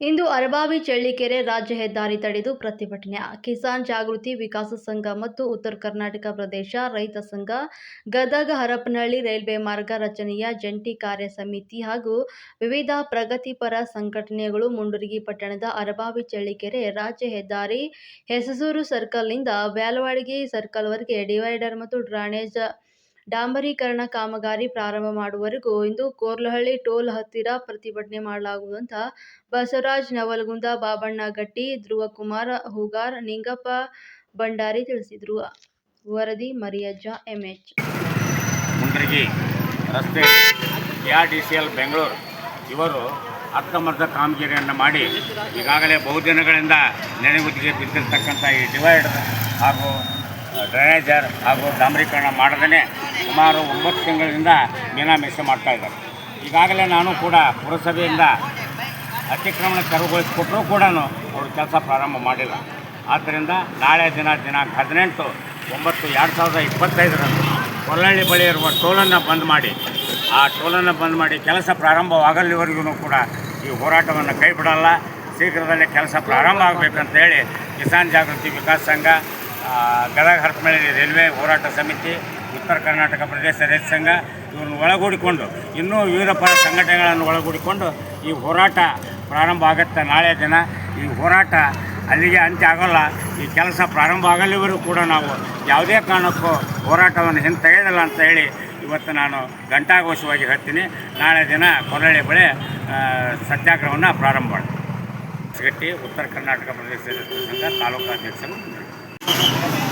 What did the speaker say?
ಇಂದು ಅರಬಾವಿ, ಚಳ್ಳಿಕೆರೆ ರಾಜ್ಯ ಹೆದ್ದಾರಿ ತಡೆದು ಪ್ರತಿಭಟನೆ. ಕಿಸಾನ್ ಜಾಗೃತಿ ವಿಕಾಸ ಸಂಘ ಮತ್ತು ಉತ್ತರ ಕರ್ನಾಟಕ ಪ್ರದೇಶ ರೈತ ಸಂಘ, ಗದಗ ಹರಪನಹಳ್ಳಿ ರೈಲ್ವೆ ಮಾರ್ಗ ರಚನೆಯ ಜಂಟಿ ಕಾರ್ಯ ಸಮಿತಿ ಹಾಗೂ ವಿವಿಧ ಪ್ರಗತಿಪರ ಸಂಘಟನೆಗಳು ಮುಂಡರಗಿ ಪಟ್ಟಣದ ಅರಬಾವಿ, ಚಳ್ಳಿಕೆರೆ ರಾಜ್ಯ ಹೆದ್ದಾರಿ ಹೆಸಸೂರು ಸರ್ಕಲ್ನಿಂದ ಬ್ಯಾಲವಾಡಿಗೆ ಸರ್ಕಲ್ವರೆಗೆ ಡಿವೈಡರ್ ಮತ್ತು ಡ್ರೈನೇಜ್ ಡಾಂಬರೀಕರಣ ಕಾಮಗಾರಿ ಪ್ರಾರಂಭ ಮಾಡುವವರೆಗೂ ಇಂದು ಕೋರ್ಲಹಳ್ಳಿ ಟೋಲ್ ಹತ್ತಿರ ಪ್ರತಿಭಟನೆ ಮಾಡಲಾಗುವುದು ಅಂತ ಬಸವರಾಜ್ ನವಲಗುಂದ ಬಾಬಣ್ಣ ಗಟ್ಟಿ, ಧ್ರುವಕುಮಾರ ಹೂಗಾರ್, ನಿಂಗಪ್ಪ ಭಂಡಾರಿ ತಿಳಿಸಿದರು. ವರದಿ ಮರಿಯಜ್ಜ, ಎಂಎಚ್. ಎಚ್ ರಸ್ತೆ K R D C L, Bengaluru. ಇವರು ಅರ್ಧಮರ್ಧ ಕಾಮಗಿರಿಯನ್ನು ಮಾಡಿ ಈಗಾಗಲೇ ಬಹುದಿನಗಳಿಂದ ನೆನೆಗುದಿಗೆ ಬಿದ್ದಿರ್ತಕ್ಕಂಥ ಈ ಡಿವೈಡರ್ ಹಾಗೂ ಡ್ರೈನೇಜರ್ ಹಾಗೂ ಡಾಂಬರೀಕರಣ ಮಾಡದೇ ಸುಮಾರು ಒಂಬತ್ತು ತಿಂಗಳಿಂದ ಮೀನಾಮೇಷ ಮಾಡ್ತಾ ಇದ್ದಾರೆ. ಈಗಾಗಲೇ ನಾನು ಕೂಡ ಪುರಸಭೆಯಿಂದ ಅತಿಕ್ರಮಣ ತೆರವುಗೊಳಿಸಿಕೊಟ್ಟರೂ ಕೂಡ ಅವರು ಕೆಲಸ ಪ್ರಾರಂಭ ಮಾಡಿಲ್ಲ. ಆದ್ದರಿಂದ ನಾಳೆ ದಿನ ದಿನಾಂಕ ಹದಿನೆಂಟು ಒಂಬತ್ತು ಎರಡು ಸಾವಿರದ ಇಪ್ಪತ್ತೈದರಂದು ಕೊಲ್ಲಳ್ಳಿ ಬಳಿ ಇರುವ ಟೋಲನ್ನು ಬಂದ್ ಮಾಡಿ, ಆ ಟೋಲನ್ನು ಬಂದ್ ಮಾಡಿ ಕೆಲಸ ಪ್ರಾರಂಭವಾಗಲಿವರೆಗೂ ಕೂಡ ಈ ಹೋರಾಟವನ್ನು ಕೈ ಬಿಡಲ್ಲ ಶೀಘ್ರದಲ್ಲೇ ಕೆಲಸ ಪ್ರಾರಂಭ ಆಗಬೇಕಂತೇಳಿ ಕಿಸಾನ್ ಜಾಗೃತಿ ವಿಕಾಸ ಸಂಘ ಗದಗ ಹರಪನಹಳ್ಳಿ ರೈಲ್ವೆ ಹೋರಾಟ ಸಮಿತಿ, ಉತ್ತರ ಕರ್ನಾಟಕ ಪ್ರದೇಶ ರೈತ ಸಂಘ, ಇವ್ರನ್ನ ಒಳಗೂಡಿಕೊಂಡು, ಇನ್ನೂ ವಿವಿಧ ಪರ ಸಂಘಟನೆಗಳನ್ನು ಒಳಗೂಡಿಕೊಂಡು ಈ ಹೋರಾಟ ಪ್ರಾರಂಭ ಆಗುತ್ತೆ. ನಾಳೆ ದಿನ ಈ ಹೋರಾಟ ಅಲ್ಲಿಗೆ ಅಂತ್ಯ ಆಗೋಲ್ಲ. ಈ ಕೆಲಸ ಪ್ರಾರಂಭ ಆಗಲಿವರೆಗೂ ಕೂಡ ನಾವು ಯಾವುದೇ ಕಾರಣಕ್ಕೂ ಹೋರಾಟವನ್ನು ಹಿಂತೆಗೆಯೋದಿಲ್ಲ ಅಂತ ಹೇಳಿ ಇವತ್ತು ನಾನು ಘಂಟಾಘೋಷವಾಗಿ ಹೇಳ್ತೀನಿ. ನಾಳೆ ದಿನ ಕೊರಳಿ ಬಳಿ ಸತ್ಯಾಗ್ರಹವನ್ನು ಪ್ರಾರಂಭ ಮಾಡ್ತೀನಿ. ಗಟ್ಟಿ ಉತ್ತರ ಕರ್ನಾಟಕ ಪ್ರದೇಶ ಸಂಘ ತಾಲೂಕಾಧ್ಯಕ್ಷರು Thank you.